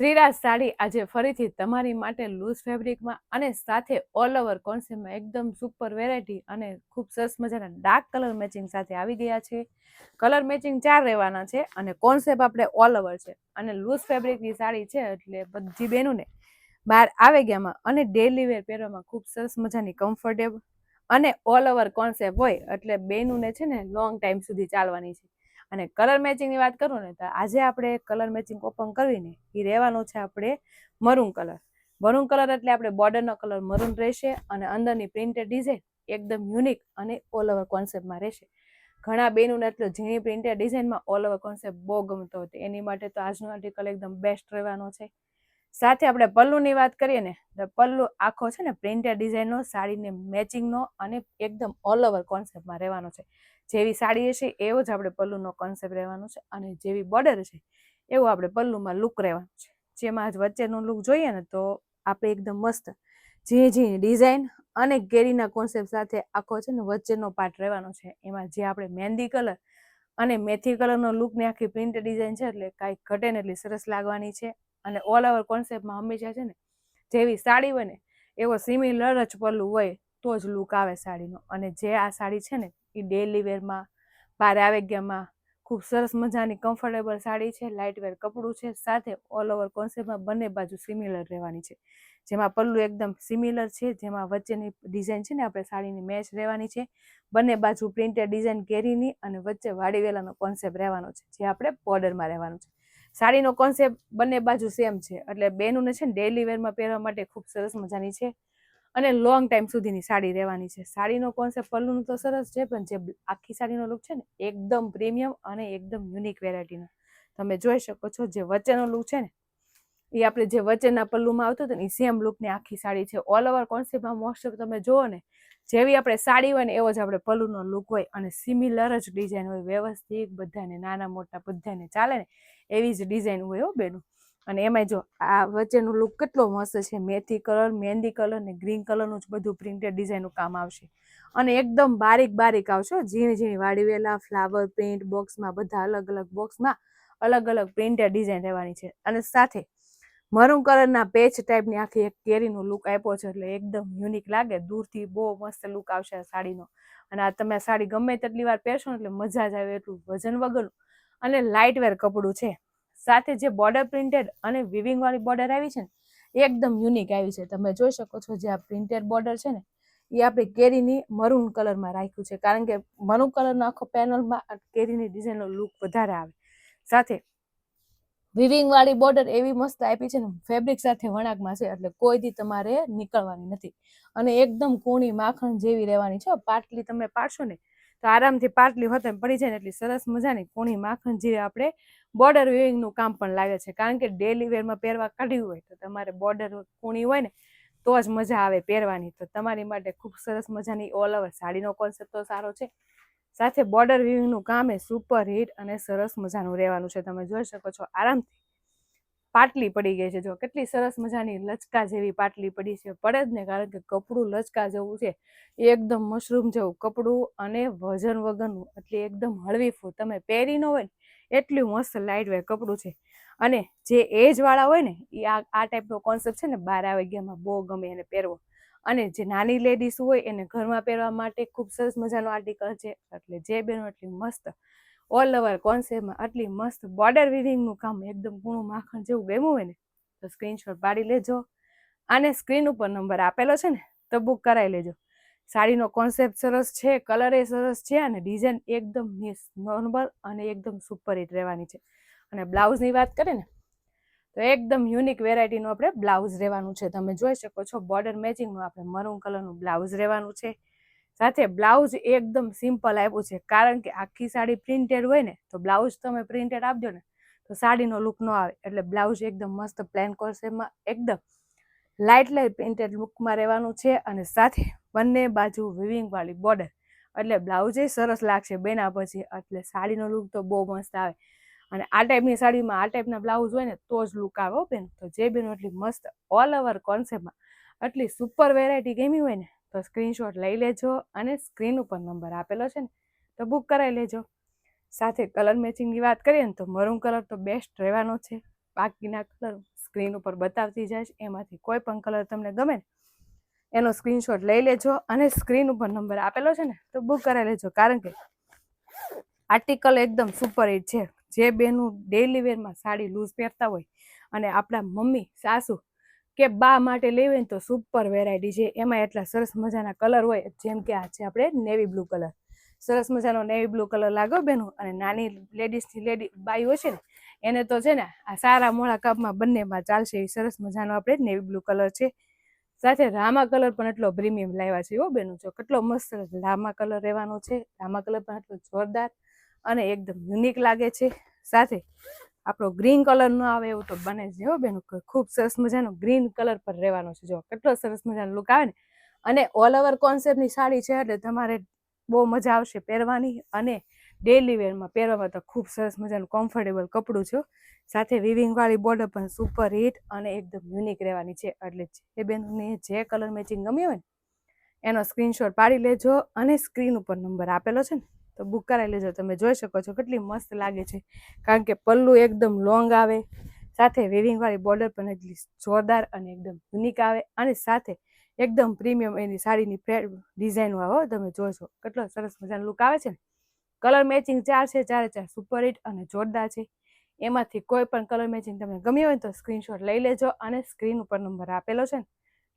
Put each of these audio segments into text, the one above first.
શ્રીરાજ સાડી આજે ફરીથી તમારી માટે લૂઝ ફેબ્રિકમાં અને સાથે ઓલ ઓવર કોન્સેપ્ટમાં એકદમ સુપર વેરાયટી અને ખૂબ સરસ મજાના ડાર્ક કલર મેચિંગ સાથે આવી ગયા છે. કલર મેચિંગ ચાર રહેવાના છે અને કોન્સેપ્ટ આપણે ઓલ ઓવર છે. અને લૂઝ ફેબ્રિકની સાડી છે એટલે બધી બહેનોને બહાર આવે ગયામાં અને ડેલી વેર પહેરવામાં ખૂબ સરસ મજાની કમ્ફર્ટેબલ અને ઓલ ઓવર કોન્સેપ્ટ હોય એટલે બેનુને છે ને લોંગ ટાઈમ સુધી ચાલવાની છે. અને કલર મેચિંગની વાત કરું ને, તો આજે આપણે કલર મેચિંગ ઓપન કરીને એ રહેવાનો છે આપણે મરૂન કલર મરૂન કલર એટલે આપણે બોર્ડરનો કલર મરૂન રહેશે અને અંદરની પ્રિન્ટેડ ડિઝાઇન એકદમ યુનિક અને ઓલ ઓવર કોન્સેપ્ટમાં રહેશે. ઘણા બેનુને એટલો ઝીણી પ્રિન્ટેડ ડિઝાઇનમાં ઓલ ઓવર કોન્સેપ્ટ બહુ ગમતો હતો એની માટે તો આજનો આર્ટિકલ એકદમ બેસ્ટ રહેવાનો છે. સાથે આપણે પલ્લુની વાત કરીએ ને, તો પલ્લુ આખો છે ને પ્રિન્ટેડ ડિઝાઇનનો સાડીને મેચિંગનો અને એકદમ ઓલ ઓવર કોન્સેપ્ટમાં રહેવાનો છે. જેવી સાડી હશે એવો જ આપણે પલ્લુનો કોન્સેપ્ટ રહેવાનો છે અને જેવી બોર્ડર છે એવું આપણે પલ્લુમાં લુક રહેવાનું છે. જેમાં આજ વચ્ચેનો લુક જોઈએ ને તો આપણે એકદમ મસ્ત જે ઝીણી ડિઝાઇન અને કેરીના કોન્સેપ્ટ સાથે આખો છે ને વચ્ચેનો પાર્ટ રહેવાનો છે. એમાં જે આપણે મહેંદી કલર અને મેથી કલરનો લુકની આખી પ્રિન્ટ ડિઝાઇન છે એટલે કાંઈ ઘટે ને એટલી સરસ લાગવાની છે. અને ઓલ ઓવર કોન્સેપ્ટમાં હંમેશા છે ને, જેવી સાડી બને, એવો સિમિલર જ પલ્લું હોય, તો જ લુક આવે સાડીનો. અને જે આ સાડી છે ને, એ ડેલી વેરમાં ભારે આવેગ્યામાં ખૂબ સરસ મજાની કમ્ફર્ટેબલ સાડી છે લાઇટ વેર કપડું છે, સાથે ઓલ ઓવર કોન્સેપ્ટમાં બંને બાજુ સિમિલર રહેવાની છે. જેમાં પલ્લું એકદમ સિમિલર છે, જેમાં વચ્ચેની ડિઝાઇન છે ને, આપણે સાડીની મેચ રહેવાની છે. બંને બાજુ પ્રિન્ટેડ ડિઝાઇન કેરીની અને વચ્ચે વાડીવેલાનો કોન્સેપ્ટ રહેવાનો છે, જે આપણે બોર્ડરમાં રહેવાનું છે. સાડીનો કોન્સેપ્ટ બંને બાજુ સેમ છે. એટલે બેનુંને છે ને ડેલી વેરમાં પહેરવા માટે ખૂબ સરસ મજાની છે. અને લોંગ ટાઈમ સુધીની સાડી રહેવાની છે. સાડીનો કોન્સેપ્ટ પલ્લુનું તો સરસ છે, પણ જે આખી સાડીનો લુક છે ને એકદમ પ્રીમિયમ અને એકદમ યુનિક વેરાયટીનો તમે જોઈ શકો છો જે વચ્ચેનો લુક છે ને, એ આપણે જે વચ્ચેના પલ્લુમાં આવતો હતો ને, એ સેમ લુકની આખી સાડી છે. ઓલ ઓવર કોન્સેપ્ટમાં મોસ્ટ ઓફ તમે જુઓ ને જેવી આપણે સાડી હોય ને એવો જ આપણે પલ્લુનો લુક હોય અને સિમિલર જ ડિઝાઇન હોય, વ્યવસ્થિત બધાને, નાના મોટા બધાને ચાલે ને એવી જ ડિઝાઇન હોય હો બેનું. અને એમાં જો આ વચ્ચેનું લુક કેટલો મસ્ત છે, મેથી કલર મહેંદી કલર ને ગ્રીન કલરનું જ બધું પ્રિન્ટેડ ડિઝાઇનનું કામ આવશે. અને એકદમ બારીક બારીક આવશે ઝીણી ઝીણી વાળીવેલા ફ્લાવર પ્રિન્ટ બોક્સમાં બધા અલગ અલગ બોક્સમાં અલગ અલગ પ્રિન્ટેડ ડિઝાઇન રહેવાની છે. અને સાથે મરૂન કલરના પેચ ટાઈપની આખી એક કેરીનો લુક આપ્યો છે એટલે એકદમ યુનિક લાગે. દૂરથી બહુ મસ્ત લુક આવશે સાડીનો. અને આ તમે સાડી ગમે તેટલી વાર પહેરશો એટલે મજા જ આવે એટલું વજન વગરનું. અને લાઇટ વેર કપડું છે. સાથે જે બોર્ડર પ્રિન્ટેડ અને વિવિંગવાળી બોર્ડર આવી છે ને એકદમ યુનિક આવી છે. તમે જોઈ શકો છો જે આ પ્રિન્ટેડ બોર્ડર છે ને, એ આપણે કેરીની મરૂન કલરમાં રાખ્યું છે. કારણ કે મરૂન કલરનો આખો પેનલમાં કેરીની ડિઝાઇનનો લુક વધારે આવે. સાથે વિવિંગ વાળી બોર્ડર એવી મસ્ત આપી છે ને ફેબ્રિક સાથે વણાકમાં છે, એટલે કોઈથી તમારે નીકળવાની નથી. અને એકદમ કૂણી માખણ જેવી રહેવાની છે. પાટલી તમે પાડશો ને, તો આરામથી પાટલી હોતે પડી જાય ને, એટલી સરસ મજાની કૂણી માખણ જેવી આપણે બોર્ડર વિવિંગનું કામ પણ લાગે છે. કારણ કે ડેલી વેરમાં પહેરવા કાઢ્યું હોય તો તમારે બોર્ડર કૂણી હોય ને, તો જ મજા આવે પહેરવાની. તો તમારી માટે ખૂબ સરસ મજાની ઓલ ઓવર સાડીનો કોન્સેપ્ટ તો સારો છે. સાથે બોર્ડર વિવિંગનું કામ એ સુપર હિટ અને સરસ મજાનું રહેવાનું છે. તમે જોઈ શકો છો આરામથી. પાટલી પડી ગઈ છે. જો કેટલી સરસ મજાની લચકા જેવી પાટલી પડી છે. પડે જ ને કારણ કે કપડું લચકા જેવું છે. એકદમ મશરૂમ જેવું કપડું અને વજન વગરનું એટલે એકદમ હળવીફું. તમે પહેરી ન હોય ને એટલું મસ્ત લાઇટ વેર કપડું છે. અને જે એજવાળા હોય ને, એ આ ટાઈપનો કોન્સેપ્ટ છે ને, બાર આવે ગયામાં બહુ ગમે એને પહેરવો. અને જે નાની લેડીઝ હોય એને ઘરમાં પહેરવા માટે ખૂબ સરસ મજાનો આર્ટિકલ છે. એટલે જે બેનો એટલી મસ્ત ઓલ ઓવર કોન્સેપ્ટમાં આટલી મસ્ત બોર્ડર વિવિંગનું કામ એકદમ કૂણું માખણ જેવું ગમ્યું હોય ને, તો સ્ક્રીનશોટ પાડી લેજો. અને સ્ક્રીન ઉપર નંબર આપેલો છે ને, તો બુક કરાવી લેજો. સાડીનો કોન્સેપ્ટ સરસ છે કલર એ સરસ છે અને ડિઝાઇન એકદમ નોર્મલ અને એકદમ સુપર હિટ રહેવાની છે. અને બ્લાઉઝની વાત કરીએ ને તો એકદમ યુનિક વેરાયટીનું આપણે બ્લાઉઝ રહેવાનું છે. તમે જોઈ શકો છો બોર્ડર મેચિંગનું આપણે મરૂન કલરનું બ્લાઉઝ રહેવાનું છે. સાથે બ્લાઉઝ એકદમ સિમ્પલ આપ્યું છે. કારણ કે આખી સાડી પ્રિન્ટેડ હોય ને, તો બ્લાઉઝ તમે પ્રિન્ટેડ આપજો ને, તો સાડીનો લુક ન આવે. એટલે બ્લાઉઝ એકદમ મસ્ત પ્લેન કોર્સેમાં એકદમ લાઇટ લાઇટ પ્રિન્ટેડ લુકમાં રહેવાનું છે. અને સાથે બંને બાજુ વિવિંગ વાળી બોર્ડર એટલે બ્લાઉઝ સરસ લાગશે બેના પછી. એટલે સાડીનો લુક તો બહુ મસ્ત આવે. અને આ ટાઈપની સાડીમાં, આ ટાઈપના બ્લાઉઝ હોય ને, તો જ લુક આવે બેન. તો જે બેન એટલી મસ્ત ઓલ ઓવર કોન્સેપ્ટમાં આટલી સુપર વેરાયટી ગમી હોય ને, તો સ્ક્રીનશોટ લઈ લેજો અને સ્ક્રીન ઉપર નંબર આપેલો છે ને, તો બુક કરાવી લેજો. સાથે કલર મેચિંગની વાત કરીએ ને, તો મરૂન કલર તો બેસ્ટ રહેવાનો છે. બાકીના કલર સ્ક્રીન ઉપર બતાવતી જાય એમાંથી કોઈ પણ કલર તમને ગમે ને, એનો સ્ક્રીનશોટ લઈ લેજો અને સ્ક્રીન ઉપર નંબર આપેલો છે ને, તો બુક કરાવી લેજો. કારણ કે આર્ટિકલ એકદમ સુપર હિટ છે. જે બેનું ડેલી વેરમાં સાડી લૂઝ પહેરતા હોય અને આપણા મમ્મી, સાસુ કે બા માટે લેવી ને તો સુપર વેરાયટી છે. એમાં એટલા સરસ મજાના કલર હોય, જેમ કે આ છે આપણે નેવી બ્લુ કલર સરસ મજાનો નેવી બ્લુ કલર લાગો બેનું અને નાની લેડીઝથી લેડી બાઈઓ છે ને, એને તો છે ને આ સારા મોળા કપમાં બંનેમાં ચાલશે એવી સરસ મજાનો આપણે નેવી બ્લુ કલર છે. સાથે રામા કલર પણ એટલો પ્રીમિયમ લાવ્યા છે હો બેનું. જો કેટલો મસ્ત રામા કલર રહેવાનો છે. રામા કલર પણ એટલો જોરદાર અને એકદમ યુનિક લાગે છે. સાથે આપણો ગ્રીન કલર ન આવે એવું તો બને જ હો બેન. ખૂબ સરસ મજાનો ગ્રીન કલર પર રહેવાનો છે. જો કેટલો સરસ મજાનો લુક આવે ને. અને ઓલ ઓવર કોન્સેપ્ટની સાડી છે એટલે તમારે બહુ મજા આવશે પહેરવાની. અને ડેલી વેરમાં પહેરવામાં તો ખૂબ સરસ મજાનું કમ્ફર્ટેબલ કપડું છે સાથે વિવિંગવાળી બોર્ડર પણ સુપર હિટ અને એકદમ યુનિક રહેવાની છે. એટલે જે બેનને જે કલર મેચિંગ ગમ્યું હોય ને, એનો સ્ક્રીનશોટ પાડી લેજો અને સ્ક્રીન ઉપર નંબર આપેલો છે ને તો બુક કરાવી લેજો, તમે જોઈ શકો છો કેટલી મસ્ત લાગે છે. કારણ કે પલ્લું એકદમ લોંગ આવે, સાથે વેવિંગવાળી બોર્ડર પણ એટલી જોરદાર અને એકદમ યુનિક આવે, અને સાથે એકદમ પ્રીમિયમ એની સાડીની ડિઝાઇન આવે તમે જોશો કેટલો સરસ મજાનો લુક આવે છે ને. કલર મેચિંગ ચાર છે, ચારે ચાર સુપર હિટ અને જોરદાર છે. એમાંથી કોઈ પણ કલર મેચિંગ તમને ગમ્યું હોય તો સ્ક્રીનશોટ લઈ લેજો અને સ્ક્રીન ઉપર નંબર આપેલો છે ને.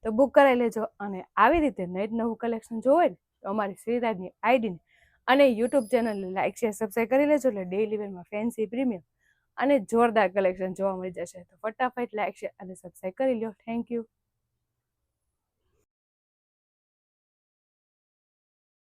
તો બુક કરાવી લેજો અને આવી રીતે નેટ નવું કલેક્શન જોવું હોય ને, તો અમારી શ્રીરાજની આઈડીને અને યુટ્યુબ ચેનલને લાઇક શેર સબસ્ક્રાઈબ કરી લેજો. એટલે ડેઈલી વેરમાં ફેન્સી પ્રીમિયમ અને જોરદાર કલેક્શન જોવા મળી જશે. તો ફટાફટ લાઇક શેર અને સબસ્ક્રાઈબ કરી લો થેન્ક યુ